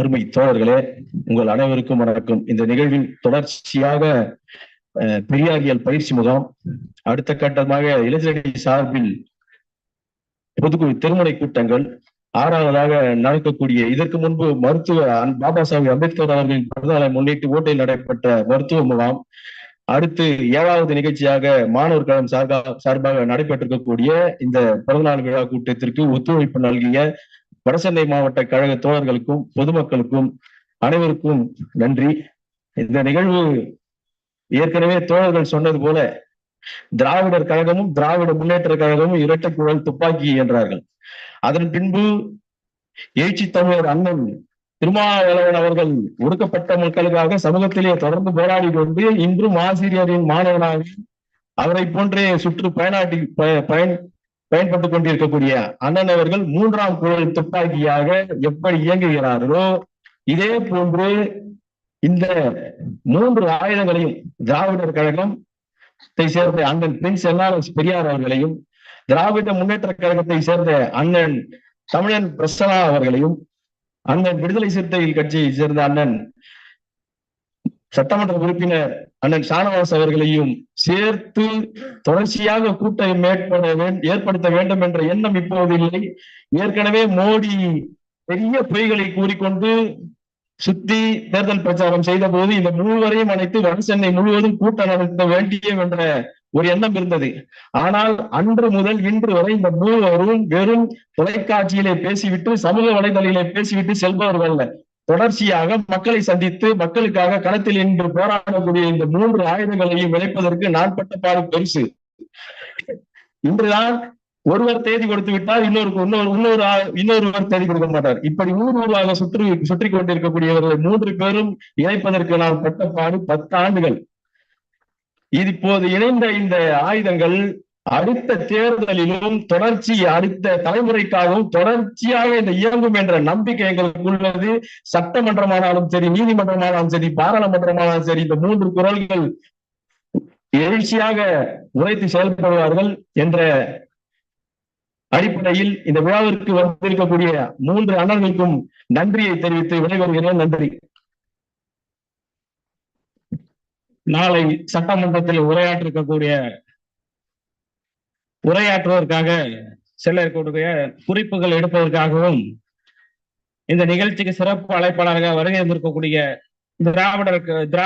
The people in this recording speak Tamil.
அருமை தோழர்களே உங்கள் அனைவருக்கும் வணக்கம். இந்த நிகழ்வின் தொடர்ச்சியாக பெரியாரியல் பயிற்சி முகாம் அடுத்த கட்டமாக இளைஞரணி சார்பில் பொதுக்குழு திருமுறை கூட்டங்கள் ஆறாவதாக நடக்கக்கூடிய இதற்கு முன்பு மருத்துவ பாபா சாஹிப் அம்பேத்கர் அவர்களின் பிறந்தநாளை முன்னிட்டு ஓட்டையில் நடைபெற்ற மருத்துவ முகாம் அடுத்து ஏழாவது நிகழ்ச்சியாக மாணவர் கழகம் சார்பாக சார்பாக நடைபெற்றிருக்கக்கூடிய இந்த பிறந்தநாள் விழா கூட்டத்திற்கு ஒத்துழைப்பு நல்கிய வடசென்னை மாவட்ட கழக தோழர்களுக்கும் பொதுமக்களுக்கும் அனைவருக்கும் நன்றி. இந்த நிகழ்வு ஏற்கனவே தோழர்கள் சொன்னது போல திராவிடர் கழகமும் திராவிட முன்னேற்ற கழகமும் இரட்டை குழல் துப்பாக்கி என்றார்கள். அதன் பின்பு எழுச்சி தமிழர் அண்ணன் திருமாவளவன் அவர்கள் ஒடுக்கப்பட்ட மக்களுக்காக சமூகத்திலே தொடர்ந்து போராடி கொண்டு இன்றும் ஆசிரியரின் மாணவனாக அவரை போன்றே சுற்று பயனாட்டி பயன் பயன்பட்டுக் கொண்டிருக்கக்கூடிய அண்ணன் அவர்கள் மூன்றாம் குழல் துப்பாக்கியாக எப்படி இயங்குகிறார்களோ இதே போன்று இந்த மூன்று ஆயுதங்களையும் திராவிடர் கழகம் சேர்ந்த அண்ணன் பிரின்ஸ் என்ஆர்எஸ் பெரியார் அவர்களையும் திராவிட முன்னேற்ற கழகத்தை சேர்ந்த அண்ணன் தமிழன் பிரசனா அவர்களையும் அண்ணன் விடுதலை சிறுத்தைகள் கட்சியை சேர்ந்த அண்ணன் சட்டமன்ற உறுப்பினர் அண்ணன் ஷானவாஸ் அவர்களையும் சேர்த்து தொடர்ச்சியாக கூட்டம் ஏற்படுத்த வேண்டும் என்ற எண்ணம் இப்போது இல்லை ஏற்கனவே மோடி பெரிய பொய்களை கூறிக்கொண்டு சுத்தி தேர்தல் பிரச்சாரம் செய்த போது இந்த மூவரையும் அனைத்து வட சென்னை முழுவதும் கூட்டம் நடத்த வேண்டியம் என்ற ஒரு எண்ணம் இருந்தது ஆனால் அன்று முதல் இன்று வரை இந்த மூவரும் வெறும் தொலைக்காட்சியிலே பேசிவிட்டு சமூக வலைதளிலே பேசிவிட்டு செல்பவர்கள் அல்ல. தொடர்ச்சியாக மக்களை சந்தித்து மக்களுக்காக களத்தில் இன்று போராடக்கூடிய இந்த மூன்று ஆயுதங்களையும் விளைப்பதற்கு நான் பட்ட பாடு பெருசு. இன்றுதான் ஒருவர் தேதி கொடுத்து விட்டால் இன்னொரு இன்னொரு இன்னொரு இன்னொருவர் தேதி கொடுக்க மாட்டார். இப்படி ஊர் ஊராக சுற்றி சுற்றி கொண்டிருக்கக்கூடியவர்களை மூன்று பேரும் இணைப்பதற்கு நான் பட்ட பாடு பத்து ஆண்டுகள் இது இப்போது இணைந்த இந்த ஆயுதங்கள் அடுத்த தேர்தலிலும் தொடர்ச்சி அடுத்த தலைமுறைக்காகவும் தொடர்ச்சியாக இந்த இயங்கும் என்ற நம்பிக்கை எங்களுக்கு உள்ளது. சட்டமன்றமானாலும் சரி நீதிமன்றமானாலும் சரி பாராளுமன்றமானாலும் சரி இந்த மூன்று குரல்கள் எழுச்சியாக உரைத்து செயல்படுவார்கள் என்ற அடிப்படையில் இந்த விழாவிற்கு வந்திருக்கக்கூடிய மூன்று அண்ணர்களுக்கும் நன்றியை தெரிவித்து விடைபெறுகிறேன். நன்றி. நாளை சட்டமன்றத்தில் உரையாற்றிருக்கக்கூடிய உரையாற்றுவதற்காக செல்ல இருக்கக்கூடிய குறிப்புகள் எடுப்பதற்காகவும் இந்த நிகழ்ச்சிக்கு சிறப்பு அழைப்பாளராக வருகை இருந்திருக்கக்கூடிய திராவிடர் திரா